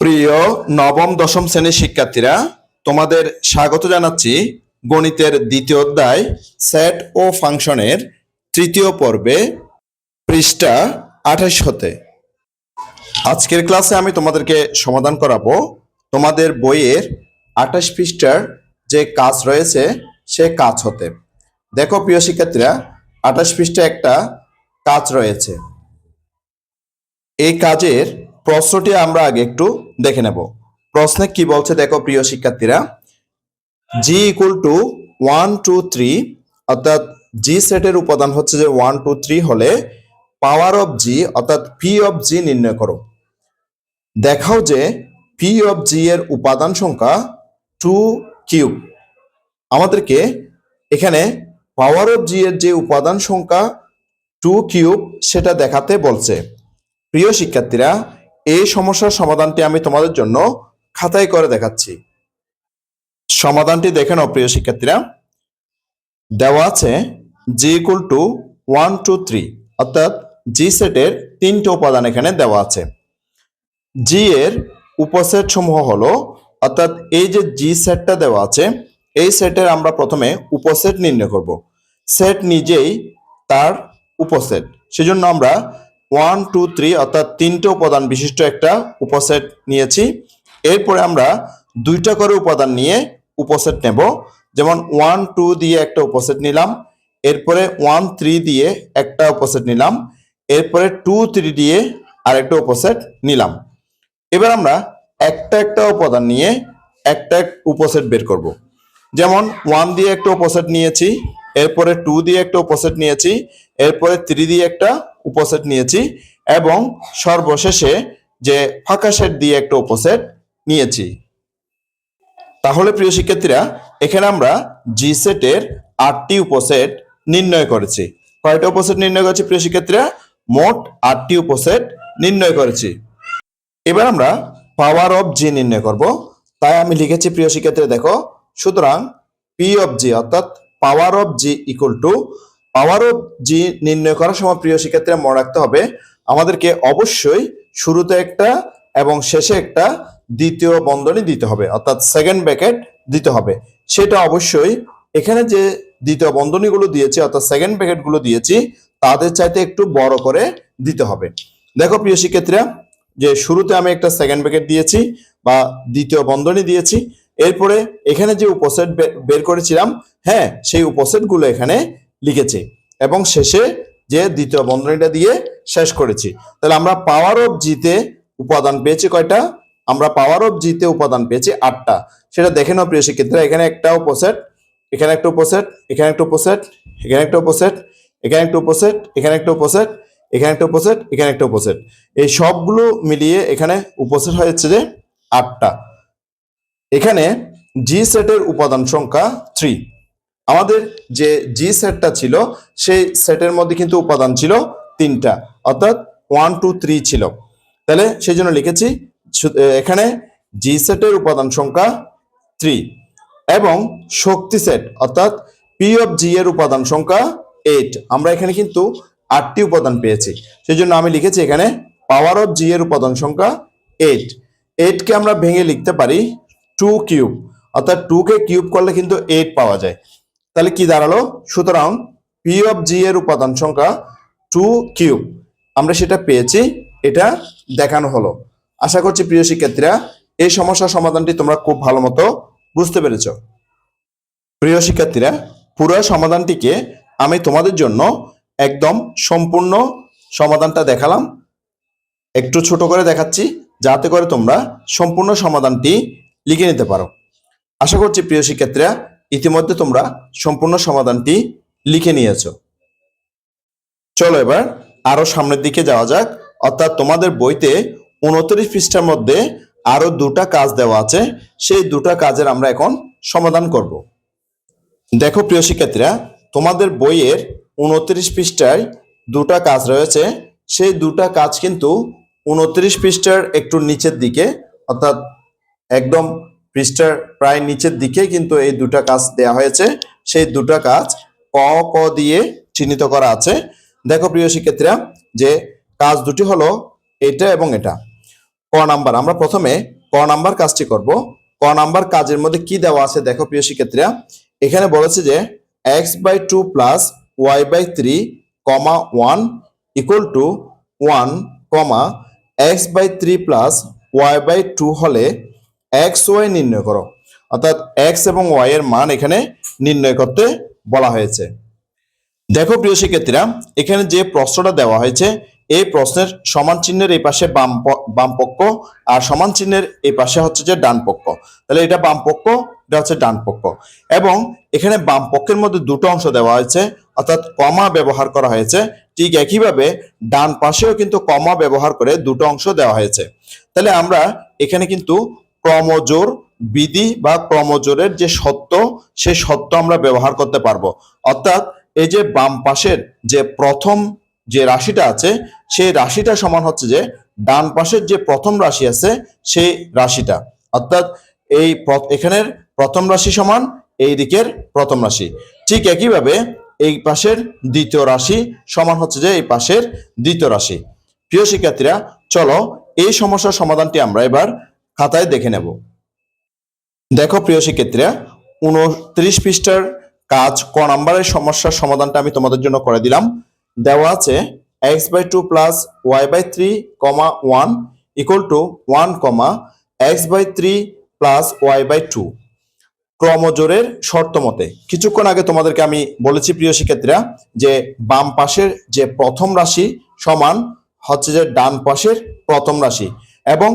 প্রিয় নবম, দশম শ্রেণির শিক্ষার্থীরা, তোমাদের স্বাগত জানাচ্ছি গণিতের দ্বিতীয় অধ্যায় সেট ও ফাংশনের তৃতীয় পর্বে, পৃষ্ঠা আঠাশ হতে। আজকের ক্লাসে আমি তোমাদেরকে সমাধান করাবো তোমাদের বইয়ের আঠাশ পৃষ্ঠার যে কাজ রয়েছে, সে কাজ হতে। দেখো প্রিয় শিক্ষার্থীরা, আঠাশ পৃষ্ঠা একটা কাজ রয়েছে। এই কাজের প্রশ্নটি আমরা আগে একটু দেখে নেব। প্রশ্নে কি বলছে? দেখো প্রিয় শিক্ষার্থীরা G equal to one two three অর্থাৎ জি সেটের উপাদান হচ্ছে যে ওয়ান টু থ্রি হলে পাওয়ার অফ জি অর্থাৎ পি অফ জি নির্ণয় করো। দেখাও যে পি অফ জি এর উপাদান সংখ্যা টু কিউব আমাদেরকে এখানে পাওয়ার অফ জি এর যে উপাদান সংখ্যা টু কিউব সেটা দেখাতে বলছে। প্রিয় শিক্ষার্থীরা এই সমস্যার সমাধানটি আমি তোমাদের জন্য খাতায় করে দেখাচ্ছি। সমাধানটি দেখে নাও, প্রিয় শিক্ষার্থীরা। দেওয়া আছে G equal to one two three অর্থাৎ জি সেটের তিনটে উপাদান এখানে দেওয়া আছে। জি এর উপসেট সমূহ হলো, অর্থাৎ এই যে জি সেটটা দেওয়া আছে, এই সেটের আমরা প্রথমে উপসেট নির্ণয় করব। সেট নিজেই তার উপসেট। সেজন্য আমরা ওয়ান টু থ্রি অর্থাৎ তিনটে উপাদান বিশিষ্ট একটা উপসেট নিয়েছি। এরপরে আমরা দুইটা করে উপাদান নিয়ে উপসেট নেব। যেমন ওয়ান টু দিয়ে একটা উপসেট নিলাম। এরপরে ওয়ান থ্রি দিয়ে একটা উপসেট নিলাম। এরপরে টু থ্রি দিয়ে আরেকটা উপসেট নিলাম। এবার আমরা একটা একটা উপাদান নিয়ে একটা এক উপসেট বের করব। যেমন ওয়ান দিয়ে একটা উপসেট নিয়েছি। এরপরে টু দিয়ে একটা উপসেট নিয়েছি, এরপরে থ্রি দিয়ে একটা উপসেট নিয়েছি এবং সর্বশেষে যে ফাঁকা সেট দিয়ে একটা উপসেট নিয়েছি। তাহলে প্রিয় শিক্ষার্থীরা, এখানে আমরা জি সেটের আটটি উপসেট নির্ণয় করেছি। কয়টা উপসেট নির্ণয় করেছি প্রিয় শিক্ষার্থীরা? মোট আটটি উপসেট নির্ণয় করেছি। এবার আমরা পাওয়ার অফ জি নির্ণয় করব। তাই আমি লিখেছি প্রিয় শিক্ষার্থীরা, দেখো, সুতরাং পি অফ জি অর্থাৎ power of G equal to power of G নির্ণয় করার সময় প্রিয় শিক্ষার্থীরা মনে রাখতে হবে, আমাদেরকে অবশ্যই শুরুতে একটা এবং শেষে একটা দ্বিতীয় বন্ধনী দিতে হবে, অর্থাৎ সেকেন্ড ব্র্যাকেট দিতে হবে। সেটা অবশ্যই এখানে যে দ্বিতীয় বন্ধনীগুলো দিয়েছি, অর্থাৎ সেকেন্ড ব্র্যাকেটগুলো দিয়েছি, তাদের চাইতে একটু বড় করে দিতে হবে। দেখো প্রিয় শিক্ষার্থীরা, যে শুরুতে আমি একটা সেকেন্ড ব্র্যাকেট দিয়েছি বা দ্বিতীয় বন্ধনী দিয়েছি, এরপরে এখানে যে উপসেট বের করেছিলাম হ্যাঁ সেই উপসেটগুলো এখানে লিখেছি। এবং শেষে যে দ্বিতীয় বন্ধনীটা দিয়ে শেষ করেছি। তাহলে আমরা পাওয়ার অফ জিতে উপাদান পেয়েছি কয়টা? আমরা পাওয়ার অফ জিতে উপাদান পেয়েছি আটটা। সেটা দেখে নাও প্রিয় শিক্ষার্থীরা, এখানে একটা উপসেট, এখানে একটা উপসেট, এখানে একটা উপসেট, এখানে একটা উপসেট, এখানে একটা উপসেট, এখানে একটা উপসেট, এখানে একটা উপসেট, এখানে একটা উপসেট। এই সবগুলো মিলিয়ে এখানে উপসেট হয়েছে যে আটটা। এখানে জি সেটের উপাদান সংখ্যা থ্রি আমাদের যে জি সেটটা ছিল, সেই সেটের মধ্যে কিন্তু উপাদান ছিল তিনটা, অর্থাৎ ওয়ান টু থ্রি ছিল। তাহলে সেই জন্য লিখেছি এখানে জি সেটের উপাদান সংখ্যা থ্রি এবং শক্তি সেট অর্থাৎ পি অফ জি এর উপাদান সংখ্যা এইট আমরা এখানে কিন্তু আটটি উপাদান পেয়েছি। সেই জন্য আমি লিখেছি এখানে পাওয়ার অফ জি এর উপাদান সংখ্যা এইট এইটকে আমরা ভেঙে লিখতে পারি টু কিউব অর্থাৎ টু কে কিউব করলে কিন্তু এইট পাওয়া যায়। তাহলে কি দাঁড়াল? সুতরাং পি অফ জি এর উপাদান সংখ্যা টু কিউব আমরা সেটা পেয়েছি, এটা দেখানো হলো। আশা করছি প্রিয় শিক্ষার্থীরা, এই সমস্যার সমাধানটি তোমরা খুব ভালো মতো বুঝতে পেরেছ। প্রিয় শিক্ষার্থীরা, পুরো সমাধানটিকে আমি তোমাদের জন্য একদম সম্পূর্ণ সমাধানটা দেখালাম। একটু ছোট করে দেখাচ্ছি, যাতে করে তোমরা সম্পূর্ণ সমাধানটি লিখে নিতে পারো। আশা করছি প্রিয় শিক্ষার্থীরা ইতিমধ্যে তোমরা সম্পূর্ণ সমাধানটি লিখে নিয়েছো। চলো এবার আরও সামনের দিকে যাওয়া যাক। অর্থাৎ তোমাদের বইতে উনত্রিশ পৃষ্ঠার মধ্যে আরও দুটা কাজ দেওয়া আছে। সেই দুটা কাজের আমরা এখন সমাধান করব। দেখো প্রিয় শিক্ষার্থীরা, তোমাদের বইয়ের উনত্রিশ পৃষ্ঠায় দুটা কাজ রয়েছে। সেই দুটা কাজ কিন্তু উনত্রিশ পৃষ্ঠার একটু নিচের দিকে, অর্থাৎ একদম পৃষ্ঠার প্রায় নিচের দিকে কিন্তু এই দুটা কাজ দেয়া হয়েছে। সেই দুটা কাজ ক ক দিয়ে চিহ্নিত করা আছে। দেখো প্রিয় শিক্ষার্থীরা, যে কাজ দুটি হলো এটা এবং এটা। ক নাম্বার, আমরা প্রথমে ক নাম্বার কাজটি করব। ক নাম্বার কাজের মধ্যে কি দেওয়া আছে দেখো প্রিয় শিক্ষার্থীরা। এখানে বলেছে যে x by two plus y by three comma one equal to one comma x by three plus y by two হলে এক্স ওয়াই নির্ণয় করো। অর্থাৎ এক্স এবং ওয়াই এর মান এখানে নির্ণয় করতে বলা হয়েছে। দেখো প্রিয় শিক্ষার্থীরা, এখানে যে প্রশ্নটা দেওয়া হয়েছে, এই প্রশ্নের সমান চিহ্নের এই পাশে বাম বাম পক্ষ আর সমান চিহ্নের এই পাশে হচ্ছে যে ডান পক্ষ। তাহলে এটা বাম পক্ষ, এটা হচ্ছে ডান পক্ষ। এবং এখানে বাম পক্ষের মধ্যে দুটো অংশ দেওয়া হয়েছে, অর্থাৎ কমা ব্যবহার করা হয়েছে। ঠিক একইভাবে ডান পাশেও কিন্তু কমা ব্যবহার করে দুটো অংশ দেওয়া হয়েছে। তাহলে আমরা এখানে কিন্তু ক্রমজোর বিধি বা ক্রমজোরের যে সত্য সেই সত্য আমরা ব্যবহার করতে পারব। অর্থাৎ এই যে বাম পাশের যে প্রথম যে রাশিটা আছে, সেই রাশিটা সমান হচ্ছে যে ডান পাশের যে প্রথম রাশি আছে, সেই রাশিটা। অর্থাৎ এই এখানের প্রথম রাশি সমান, এই দিকের প্রথম রাশি। ঠিক একইভাবে এই পাশের দ্বিতীয় রাশি সমান হচ্ছে যে এই পাশের দ্বিতীয় রাশি। প্রিয় শিক্ষার্থীরা, চলো এই সমস্যার সমাধানটি আমরা এবার খাতায় দেখে নেব। দেখো প্রিয় শিক্ষার্থীরা, উনত্রিশ পৃষ্ঠার কাজ ক নাম্বারের সমস্যার সমাধানটা আমি তোমাদের জন্য করে দিলাম। দেওয়া আছে x by two plus y by three comma one equal to one comma x by three plus y by two ক্রমজোরের শর্ত মতে, কিছুক্ষণ আগে তোমাদেরকে আমি বলেছি প্রিয় শিক্ষার্থীরা যে বাম পাশের যে প্রথম রাশি সমান হচ্ছে যে ডান পাশের প্রথম রাশি এবং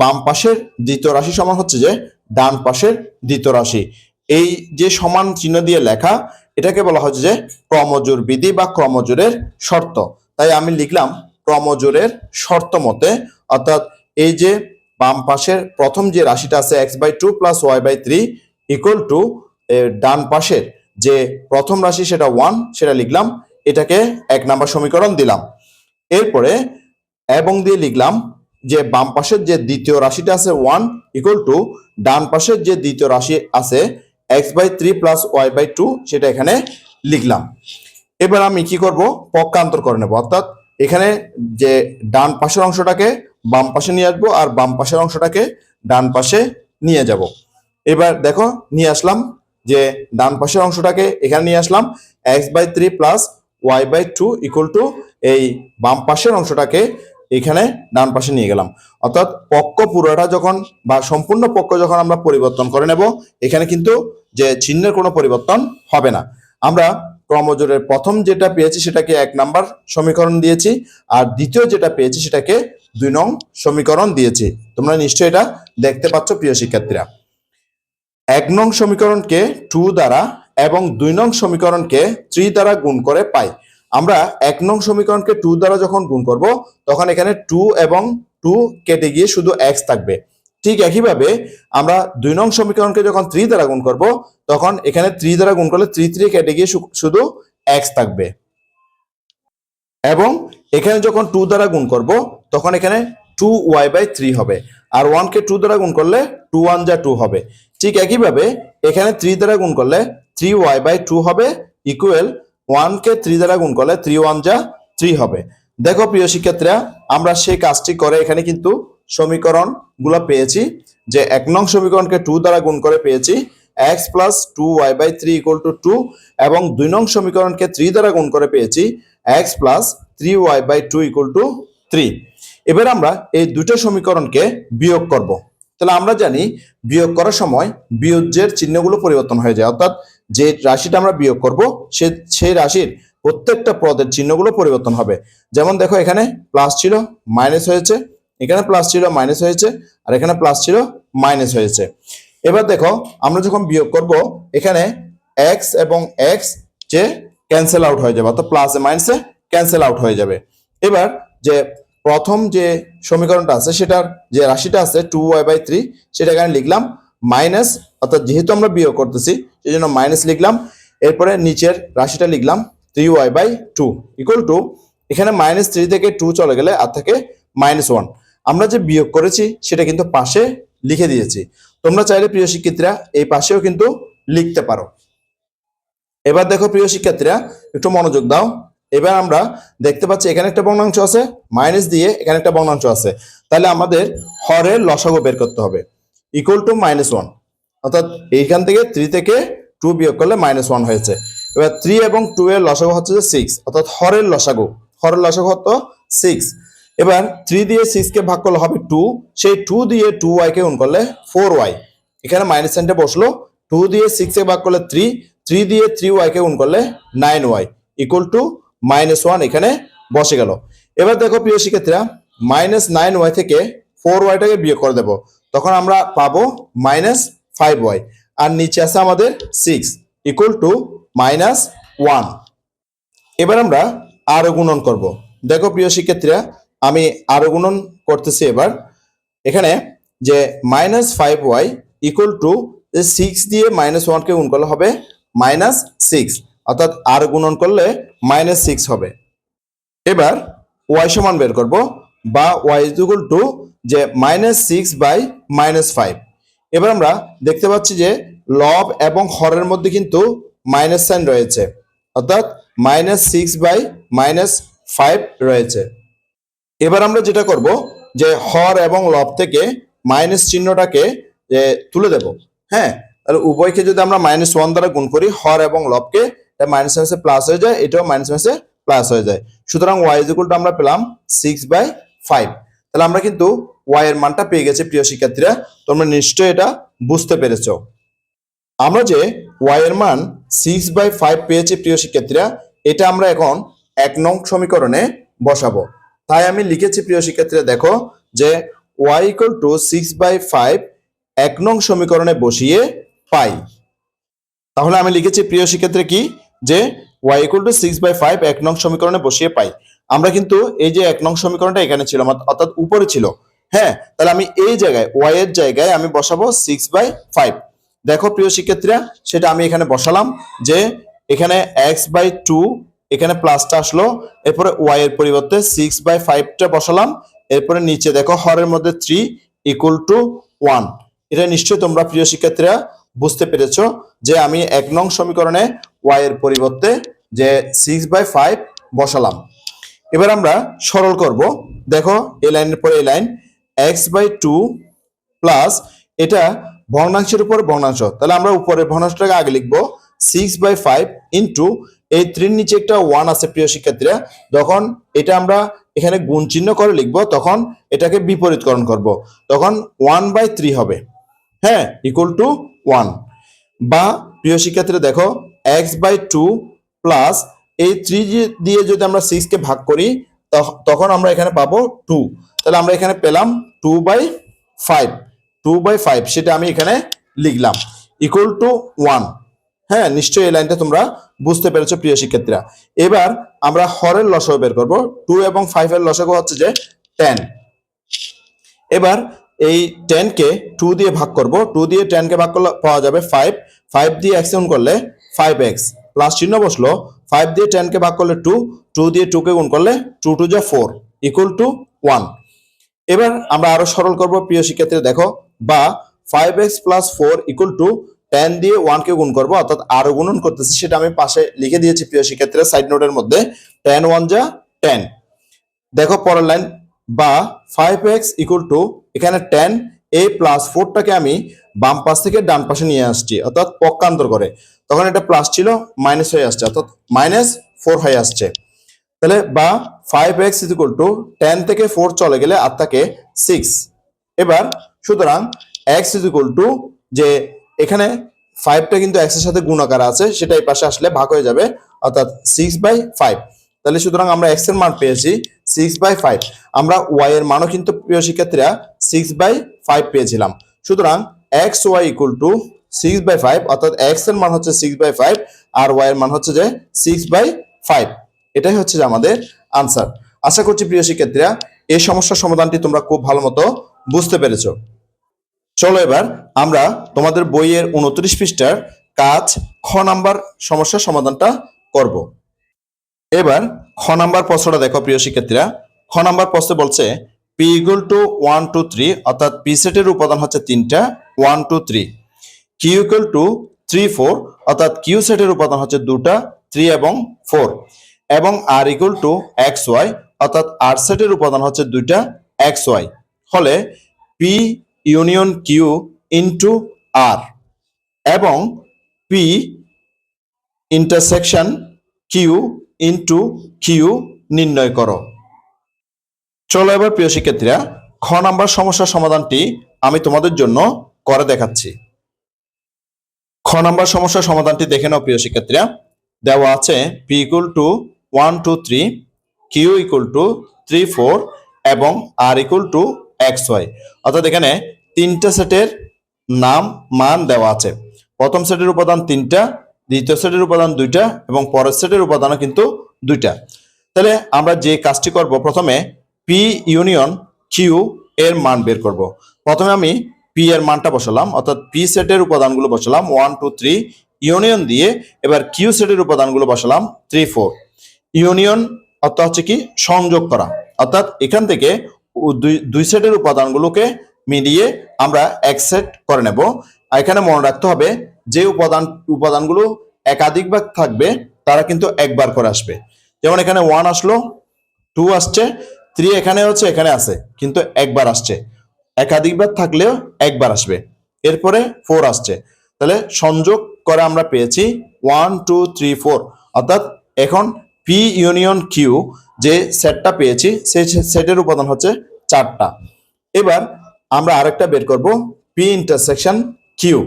বাম পাশের দ্বিতীয় রাশি সমান হচ্ছে যে, ডান পাশের দ্বিতীয় রাশি। এই যে সমান চিহ্ন দিয়ে লেখা, এটাকে বলা হচ্ছে যে, ক্রমজোর বিধি বা ক্রমজোরের শর্ত। তাই আমি লিখলাম ক্রমজোরের শর্ত মতে, অর্থাৎ এই যে বাম পাশের প্রথম যে রাশিটা আছে x by two plus y by three equal to ডান পাশের যে প্রথম রাশি সেটা ওয়ান সেটা লিখলাম, এটাকে এক নাম্বার সমীকরণ দিলাম। এরপরে, এবং দিয়ে লিখলাম যে বাম পাশের যে দ্বিতীয় রাশিটা আছে ওয়ান ইকুয়াল টু ডান পাশের যে দ্বিতীয় রাশি আছে x by three plus y by two সেটা এখানে লিখলাম। এবার আমি কি করব? পক্ষান্তর করে নেব। অর্থাৎ এখানে যে ডান পাশের অংশটাকে বাম পাশে নিয়ে আসব আর বাম পাশের অংশটাকে ডান পাশে নিয়ে যাব। এবার দেখো, নিয়ে আসলাম যে ডান পাশের অংশটাকে এখানে নিয়ে আসলাম x by three plus y by two equal to এই বাম পাশের অংশটাকে এখানে ডান পাশে নিয়ে গেলাম। অর্থাৎ পক্ষ পুরোটা যখন বা সম্পূর্ণ পক্ষ যখন আমরা পরিবর্তন করে নেব, এখানে কিন্তু যে চিহ্নের কোনো পরিবর্তন হবে না। আমরা ক্রমজোরের প্রথম যেটা পেয়েছি সেটাকে এক নাম্বার সমীকরণ দিয়েছি, আর দ্বিতীয় যেটা পেয়েছি সেটাকে দুই নং সমীকরণ দিয়েছি। তোমরা নিশ্চয়ই এটা দেখতে পাচ্ছ, প্রিয় শিক্ষার্থীরা। এক নং সমীকরণকে টু দ্বারা এবং দুই নং সমীকরণকে থ্রি দ্বারা গুণ করে পাই। আমরা এক নং সমীকরণকে টু দ্বারা যখন গুণ করব, তখন এখানে টু এবং টু কেটে গিয়ে শুধু এক্স থাকবে। ঠিক একইভাবে আমরা দুই নং সমীকরণকে যখন থ্রি দ্বারা গুণ করব, তখন এখানে থ্রি দ্বারা গুণ করলে থ্রি থ্রি কেটে গিয়ে শুধু এক্স থাকবে। এবং এখানে যখন টু দ্বারা গুণ করব, তখন এখানে টু ওয়াই বাই থ্রি হবে। আর ওয়ানকে টু দ্বারা গুণ করলে টু ওয়ান যা টু হবে। ঠিক একইভাবে এখানে থ্রি দ্বারা গুণ করলে থ্রি ওয়াই বাই টু হবে ইকুয়াল ওয়ানকে থ্রি দ্বারা গুণ করলে থ্রি ওয়ান যা থ্রি হবে। দেখো প্রিয় শিক্ষার্থীরা, আমরা সেই কাজটি করে এখানে কিন্তু সমীকরণগুলো পেয়েছি, যে এক নং সমীকরণকে টু দ্বারা গুণ করে পেয়েছি x plus two y by three equal to two এবং দুই নং সমীকরণকে থ্রি দ্বারা গুণ করে পেয়েছি x plus three y by two equal to two three আমরা এই দুটো সমীকরণকে বিয়োগ করব। তাহলে আমরা জানি বিয়োগ করার সময় বিয়োজ্যের চিহ্নগুলো পরিবর্তন হয়ে যায়, অর্থাৎ যে রাশিটা আমরা বিয়োগ করব, সে, সেই রাশির প্রত্যেকটা পদের চিহ্নগুলো পরিবর্তন হবে। যেমন দেখো এখানে প্লাস ছিল মাইনাস হয়েছে। এখানে প্লাস ছিল মাইনাস হয়েছে। আর এখানে প্লাস ছিল মাইনাস হয়েছে। এবার দেখো, আমরা যখন বিয়োগ করব, এখানে এক্স এবং এক্স যে ক্যান্সেল আউট হয়ে যাবে, অর্থাৎ প্লাসে মাইনাসে ক্যান্সেল আউট হয়ে যাবে। এবার যে প্রথম যে সমীকরণটা আছে, সেটার যে রাশিটা আছে টু ওয়াই বাই থ্রি সেটা এখানে লিখলাম মাইনাস অর্থাৎ যেহেতু আমরা বিয়োগ করতেছি সেই জন্য মাইনাস লিখলাম, এরপরে নিচের রাশিটা লিখলাম three y by two equal to এখানে মাইনাস থ্রি থেকে টু চলে গেলে আর থাকে মাইনাস ওয়ান আমরা যে বিয়োগ করেছি, সেটা কিন্তু পাশে লিখে দিয়েছি। তোমরা চাইলে প্রিয় শিক্ষার্থীরা এই পাশেও কিন্তু লিখতে পারো। এবার দেখো প্রিয় শিক্ষার্থীরা, একটু মনোযোগ দাও। এবার আমরা দেখতে পাচ্ছি এখানে একটা ভগ্নাংশ আছে মাইনাস দিয়ে এখানে একটা ভগ্নাংশ আছে। তাহলে আমাদের হরের লসাগু বের করতে হবে। ইকুয়াল টু মাইনাস ওয়ান অর্থাৎ এইখান থেকে থ্রি থেকে টু বিয়োগ করলে মাইনাস ওয়ান হয়েছে। এবার থ্রি এবং টু এর লসাগু হচ্ছে যে সিক্স অর্থাৎ হরের লসাগু। হরের লসাগু হতো সিক্স এবার থ্রি দিয়ে সিক্স কে ভাগ করলে হবে টু সেই টু দিয়ে টু ওয়াই কে গুণ করলে ফোর ওয়াই এখানে মাইনাস সাইনটা বসল। টু দিয়ে সিক্স ভাগ করলে থ্রি থ্রি দিয়ে থ্রি ওয়াই কে গুণ করলে nine y equal to minus one এখানে বসে গেল। এবার দেখো প্রিয় শিক্ষার্থীরা মাইনাস নাইন ওয়াই থেকে ফোর ওয়াইটাকে বিয়োগ করে দেবো। তখন আমরা পাবো মাইনাস ফাইভ ওয়াই আর নিচে আছে আমাদের six equal to minus one এবার আমরা আরও গুণন করব। দেখো প্রিয় শিক্ষার্থীরা, আমি আরও গুণন করতেছি এবার। এখানে যে minus five y equal to six দিয়ে মাইনাস ওয়ানকে গুণ করলে হবে মাইনাস সিক্স অর্থাৎ আর গুণন করলে মাইনাস সিক্স হবে। এবার ওয়াই সমান বের করব বা ওয়াই ইকুয়াল টু যে minus six by minus five এবার আমরা দেখতে পাচ্ছি যে লব এবং হরের মধ্যে কিন্তু মাইনাস সাইন রয়েছে। অর্থাৎ minus six by minus five রয়েছে। এবার আমরা যেটা করব যে হর এবং লব থেকে মাইনাস চিহ্নটাকে তুলে দেব। হ্যাঁ? তাহলে উভয়কে যদি আমরা মাইনাস ওয়ান দ্বারা গুণ করি, হর এবং লবকে মাইনাস মাইনাসে প্লাস হয়ে যায়, এটাও মাইনাস মাইনাসে প্লাস হয়ে যায়। সুতরাং ওয়াই ইকুয়াল আমরা পেলাম সিক্স বাই ফাইভ তাহলে আমরা কিন্তু ওয়াই এর মানটা পেয়ে গেছে প্রিয় শিক্ষার্থীরা, তোমরা নিশ্চয়ই এটা বুঝতে পেরেছ। আমরা যে ওয়াই এর মান সিক্স বাই ফাইভ পেয়েছি প্রিয় শিক্ষার্থীরা, এটা আমরা এখন এক নং সমীকরণে বসাবো। তাই আমি লিখেছি প্রিয় শিক্ষার্থীরা, দেখো যে y equal to six by five এক নং সমীকরণে বসিয়ে পাই। তাহলে আমি লিখেছি প্রিয় শিক্ষার্থী কি? যে y equal to six by five এক নং সমীকরণে বসিয়ে পাই। আমরা কিন্তু এই যে এক নং সমীকরণটা এখানে ছিল, অর্থাৎ উপরে ছিল হ্যাঁ তাহলে আমি এই জায়গায় ওয়াই এর জায়গায় আমি বসাবো সিক্স বাই ফাইভ দেখো প্রিয় শিক্ষার্থীরা, সেটা আমি এখানে বসালাম যে এখানে এক্স বাই টু এখানে প্লাসটা আসলো, এরপরে ওয়াই এর পরিবর্তে সিক্স বাই ফাইভটা বসালাম, এরপরে নিচে দেখো হরের মধ্যে থ্রি ইকুয়াল টু ওয়ান এটা নিশ্চয়ই তোমরা প্রিয় শিক্ষার্থীরা বুঝতে পেরেছ যে আমি এক নং সমীকরণে ওয়াই এর পরিবর্তে যে সিক্স বাই ফাইভ বসালাম। এবার আমরা সরল করব। দেখো এই লাইনের পরে এই line x by two plus এটা ভগ্নাংশের উপর ভগ্নাংশ। তাহলে আমরা উপরে ভগ্নাংশটাকে আগে লিখব। সিক্স বাই ফাইভ ইন্টু এই থ্রির নিচে একটা ওয়ান আছে প্রিয় শিক্ষার্থীরা। যখন এটা আমরা এখানে গুণ চিহ্ন করে লিখব, তখন এটাকে বিপরীতকরণ করব। তখন ওয়ান বাই থ্রি হবে। হ্যাঁ ইকুয়াল টু ওয়ান বা প্রিয় শিক্ষার্থীরা দেখো এক্স বাই টু প্লাস এই থ্রি দিয়ে যদি আমরা সিক্সকে ভাগ করি, তখ- তখন আমরা এখানে পাবো টু তাহলে আমরা এখানে পেলাম two by five two by five সেটা আমি এখানে লিখলাম ইকুয়াল টু ওয়ান হ্যাঁ নিশ্চয়ই এই লাইনটা তোমরা বুঝতে পেরেছ, প্রিয় শিক্ষার্থীরা। এবার আমরা হরের লসাগু বের করব টু এবং ফাইভ এর লসাগু হচ্ছে যে টেন এবার এই টেন কে টু দিয়ে ভাগ করব টু দিয়ে টেন কে ভাগ করলে পাওয়া যাবে ফাইভ ফাইভ দিয়ে এক্স গুণ করলে ফাইভ এক্স প্লাস চিহ্ন বসল ফাইভ দিয়ে টেন কে ভাগ করলে টু টু দিয়ে টু কে গুণ করলে টু টু যা ফোর ইকুয়াল টু ওয়ান এবার আমরা আরও সরল করব, প্রিয় শিক্ষার্থীরা দেখো, বা five x plus four equal to ten দিয়ে ওয়ান কে গুণ করব, অর্থাৎ আরও গুণন করতেছি, সেটা আমি পাশে লিখে দিয়েছি, প্রিয় শিক্ষার্থীরা সাইড নোটের মধ্যে টেন ওয়ান যা টেন দেখো পরের লাইন বা ফাইভ এক্স ইকুয়াল টু এখানে টেন এ প্লাস ফোরটাকে আমি বাম পাশ থেকে ডান পাশে নিয়ে আসছি, অর্থাৎ পক্ষান্তর করে। তখন এটা প্লাস ছিল মাইনাস হয়ে আসছে, অর্থাৎ মাইনাস ফোর হয়ে আসছে। তাহলে বা five x equal to ten থেকে ফোর চলে গেলে আর থাকে সিক্স এবার সুতরাং এক্স ইজ ইকুয়াল টু যে এখানে ফাইভটা কিন্তু এক্সের সাথে গুণাকার আছে, সেটা এই পাশে আসলে ভাগ হয়ে যাবে, অর্থাৎ সিক্স বাই ফাইভ তাহলে সুতরাং আমরা এক্সের মান পেয়েছি সিক্স বাই ফাইভ আমরা ওয়াই এর মানও কিন্তু প্রিয় শিক্ষার্থীরা সিক্স বাই ফাইভ পেয়েছিলাম। সুতরাং x y equal to six by five অর্থাৎ এক্সের মান হচ্ছে সিক্স বাই ফাইভ আর ওয়াই এর মান হচ্ছে যে সিক্স বাই ফাইভ এটাই হচ্ছে যে আমাদের আনসার আশা করছি প্রিয় শিক্ষার্থীরা, এই সমস্যার সমাধানটি তোমরা খুব ভালো মতো বুঝতে পেরেছ। চলো এবার আমরা তোমাদের বইয়ের উনত্রিশ পৃষ্ঠার কাজ খ নাম্বার সমস্যার সমাধানটা করব। এবার খ নাম্বার প্রশ্নটা দেখো প্রিয় শিক্ষার্থীরা। খ নাম্বার প্রশ্নে বলছে P equal to one two three অর্থাৎ পি সেটের উপাদান হচ্ছে তিনটা one two three Q equal to three four অর্থাৎ কিউ সেটের উপাদান হচ্ছে দুটা থ্রি এবং ফোর এবং R equal to x y অর্থাৎ আর সেটের উপাদান হচ্ছে দুইটা এক্স ওয়াই হলে P union Q into R এবং P intersection Q into Q নির্ণয় করো। চলো এবার প্রিয় শিক্ষার্থীরা, খ নাম্বার সমস্যার সমাধানটি আমি তোমাদের জন্য করে দেখাচ্ছি। খ নাম্বার সমস্যার সমাধানটি দেখে নাও প্রিয় শিক্ষার্থীরা। দেওয়া আছে P equal to one, two, three Q equal to three four এবং R equal to x y অর্থাৎ এখানে তিনটা সেটের নাম, মান দেওয়া আছে। প্রথম সেটের উপাদান তিনটা, দ্বিতীয় সেটের উপাদান দুইটা এবং পরের সেটের উপাদানও কিন্তু দুইটা। তাহলে আমরা যে কাজটি করব, প্রথমে পি ইউনিয়ন কিউ এর মান বের করব। প্রথমে আমি পি এর মানটা বসালাম, অর্থাৎ পি সেটের উপাদানগুলো বসালাম ওয়ান টু থ্রি ইউনিয়ন দিয়ে এবার কিউ সেটের উপাদানগুলো বসালাম থ্রি ফোর ইউনিয়ন, অর্থাৎ হচ্ছে কি, সংযোগ করা। অর্থাৎ এখান থেকে দুই সেটের উপাদানগুলোকে মিলিয়ে আমরা এক সেট করে নেব। এখানে মনে রাখতে হবে, যে উপাদান, উপাদানগুলো একাধিক ভাগ থাকবে, তারা কিন্তু একবার করে আসবে। যেমন এখানে ওয়ান আসলো টু আসছে থ্রি এখানে হচ্ছে, এখানে আছে, কিন্তু একবার আসছে। একাধিকবার থাকলেও একবার আসবে। এরপরে ফোর আসছে। তাহলে সংযোগ করে আমরা পেয়েছি ওয়ান টু থ্রি ফোর অর্থাৎ এখন পি ইউনিয়ন কিউ যে সেটটা পেয়েছি, সেই সেটের উপাদান হচ্ছে চারটা। এবার আমরা আরেকটা বের করব P intersection Q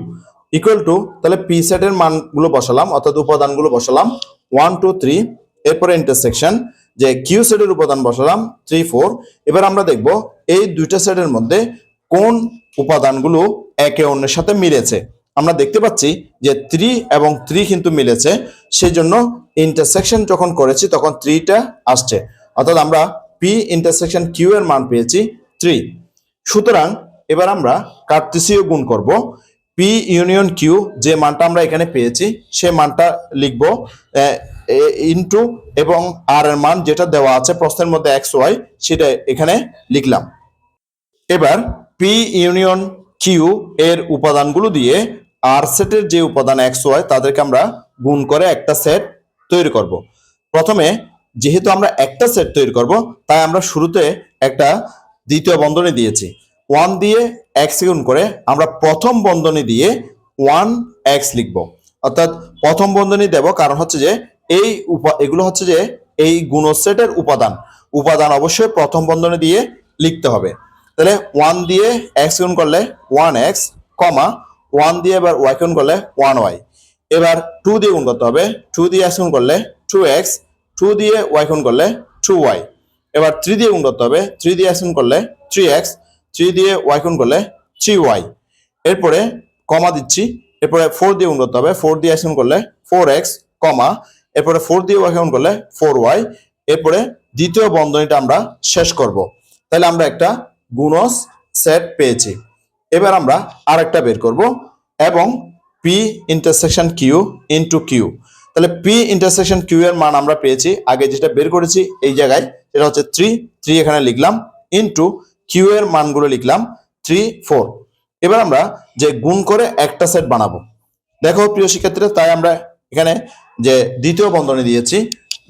equal to তাহলে পি সেটের মানগুলো বসালাম, অর্থাৎ উপাদানগুলো বসালাম ওয়ান টু থ্রি এরপরে ইন্টারসেকশন যে কিউ সেটের উপাদান বসালাম থ্রি ফোর এবার আমরা দেখব এই দুইটা সেটের মধ্যে কোন উপাদানগুলো একে অন্যের সাথে মিলেছে। আমরা দেখতে পাচ্ছি যে থ্রি এবং থ্রি কিন্তু মিলেছে। সেই জন্য ইন্টারসেকশন যখন করেছি তখন থ্রিটা আসছে। অর্থাৎ আমরা পি ইন্টারসেকশন কিউ এর মান পেয়েছি থ্রি সুতরাং এবার আমরা কার্তেসীয় গুণ করব। পি ইউনিয়ন কিউ যে মানটা আমরা এখানে পেয়েছি, সে মানটা লিখব ইনটু এবং আর এর মান যেটা দেওয়া আছে প্রশ্নের মধ্যে এক্স ওয়াই সেটা এখানে লিখলাম। এবার পি ইউনিয়ন কিউ এর উপাদানগুলো দিয়ে আর সেটের যে উপাদান এক্স ওয়াই তাদেরকে আমরা গুণ করে একটা সেট তৈরি করব। প্রথমে যেহেতু আমরা একটা সেট তৈরি করব, তাই আমরা শুরুতে একটা দ্বিতীয় বন্ধনী দিয়েছি। ওয়ান দিয়ে এক্স গুণ করে আমরা প্রথম বন্ধনী দিয়ে ওয়ান এক্স লিখব। অর্থাৎ প্রথম বন্ধনী দেব কারণ হচ্ছে যে এই উপা এগুলো হচ্ছে যে এই গুণসেটের উপাদান। উপাদান অবশ্যই প্রথম বন্ধনী দিয়ে লিখতে হবে। তাহলে ওয়ান দিয়ে এক্স গুণ করলে ওয়ান এক্স কমা ওয়ান দিয়ে এবার ওয়াই গুণ করলে ওয়ান ওয়াই এবার টু দিয়ে গুণ করতে হবে। টু দিয়ে এক্স গুণ করলে টু এক্স টু দিয়ে ওয়াই গুণ করলে টু ওয়াই এবার থ্রি দিয়ে গুণ করতে হবে। থ্রি দিয়ে এক্স গুণ করলে থ্রি এক্স থ্রি দিয়ে ওয়াই গুণ করলে থ্রি ওয়াই এরপরে কমা দিচ্ছি। এরপরে ফোর দিয়ে গুণ করতে হবে। ফোর দিয়ে এক্স গুণ করলে ফোর এক্স কমা এরপরে ফোর দিয়ে ওয়াই গুণ করলে ফোর ওয়াই এরপরে দ্বিতীয় বন্ধনীটা আমরা শেষ করব। তাহলে আমরা একটা গুণস সেট পেয়েছি। এবার আমরা আরেকটা বের করব এবং P intersection Q into Q তাহলে পি ইন্টারসেকশন কিউ এর মান আমরা পেয়েছি। আগে যেটা বের করেছি এই জায়গায়, সেটা হচ্ছে থ্রি থ্রি এখানে লিখলাম। ইন্টু কিউ এর মানগুলো লিখলাম। থ্রি ফোর এবার আমরা যে গুণ করে একটা সেট বানাবো। দেখো প্রিয় শিক্ষার্থীরা, তাই আমরা এখানে যে দ্বিতীয় বন্ধনী দিয়েছি,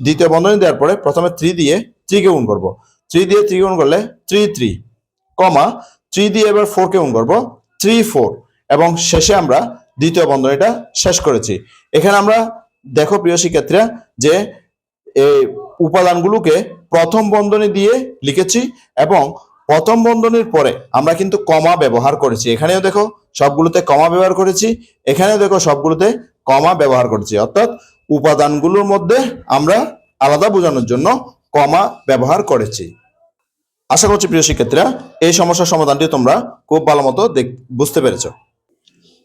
দ্বিতীয় বন্ধনী দেওয়ার পরে প্রথমে থ্রি দিয়ে থ্রিকে গুণ করব। থ্রি দিয়ে থ্রি গুণ করলে থ্রি থ্রি কমা থ্রি দিয়ে এবার ফোরকে গুণ করব থ্রি ফোর এবং শেষে আমরা দ্বিতীয় বন্ধনীটা শেষ করেছি। এখানে আমরা দেখো প্রিয় শিক্ষার্থীরা যে এই উপাদানগুলোকে প্রথম বন্ধনী দিয়ে লিখেছি এবং প্রথম বন্ধনীর পরে আমরা কিন্তু কমা ব্যবহার করেছি। এখানেও দেখো সবগুলোতে কমা ব্যবহার করেছি, এখানেও দেখো সবগুলোতে কমা ব্যবহার করেছি। অর্থাৎ উপাদানগুলোর মধ্যে আমরা আলাদা বোঝানোর জন্য কমা ব্যবহার করেছি। আশা করছি প্রিয় শিক্ষার্থীরা, এই সমস্যার সমাধানটি তোমরা খুব ভালো মতো বুঝতে পেরেছ।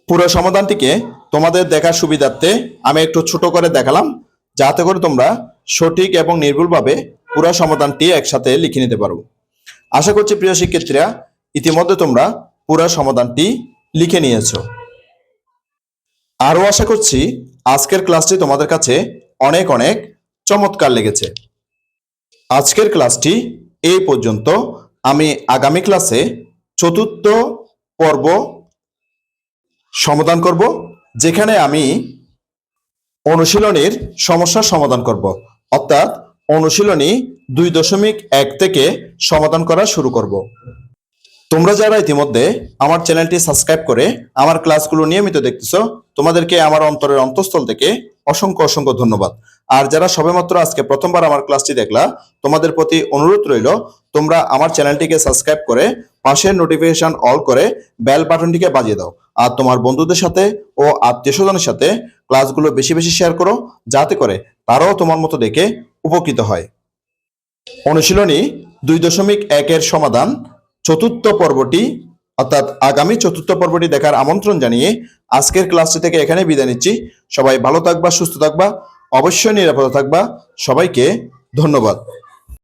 পুরো সমাধানটিকে তোমাদের দেখার সুবিধার্থে আমি একটু ছোট করে দেখালাম, যাতে করে তোমরা সঠিক এবং নির্ভুলভাবে পুরো সমাধানটি একসাথে লিখে নিতে পারো। আশা করছি প্রিয় শিক্ষার্থীরা, ইতিমধ্যে তোমরা পুরো সমাধানটি লিখে নিয়েছো। আরও আশা করছি আজকের ক্লাসটি তোমাদের কাছে অনেক অনেক চমৎকার লেগেছে। আজকের ক্লাসটি এই পর্যন্ত আমি আগামী ক্লাসে চতুর্থ পর্ব সমাধান করব, যেখানে আমি অনুশীলনের সমস্যার সমাধান করব। অর্থাৎ অনুশীলনী দুই দশমিক এক থেকে সমাধান করা শুরু করব। তোমরা যারা ইতিমধ্যে আমার চ্যানেলটি সাবস্ক্রাইব করে আমার ক্লাসগুলো নিয়মিত দেখতেছো, তোমাদেরকে আমার অন্তরের অন্তঃস্থল থেকে অসংখ্য অসংখ্য ধন্যবাদ। আর যারা সবেমাত্র আজকে প্রথমবার আমার ক্লাসটি দেখলা, তোমাদের প্রতি অনুরোধ রইল, তোমরা আমার চ্যানেলটিকে সাবস্ক্রাইব করে পাশের নোটিফিকেশন অল করে বেল বাটনটিকে বাজিয়ে দাও। আর তোমার বন্ধুদের সাথে ও আত্মীয় স্বজনের সাথে ক্লাসগুলো বেশি বেশি শেয়ার করো, যাতে করে তারাও তোমার মতো দেখে উপকৃত হয়। অনুশীলনী দুই দশমিক একের সমাধান, চতুর্থ পর্বটি অর্থাৎ আগামী চতুর্থ পর্বটি দেখার আমন্ত্রণ জানিয়ে আজকের ক্লাসটি থেকে এখানে বিদায় নিচ্ছি। সবাই ভালো থাকবা, সুস্থ থাকবা, অবশ্যই নিরাপদ থাকবা। সবাইকে ধন্যবাদ।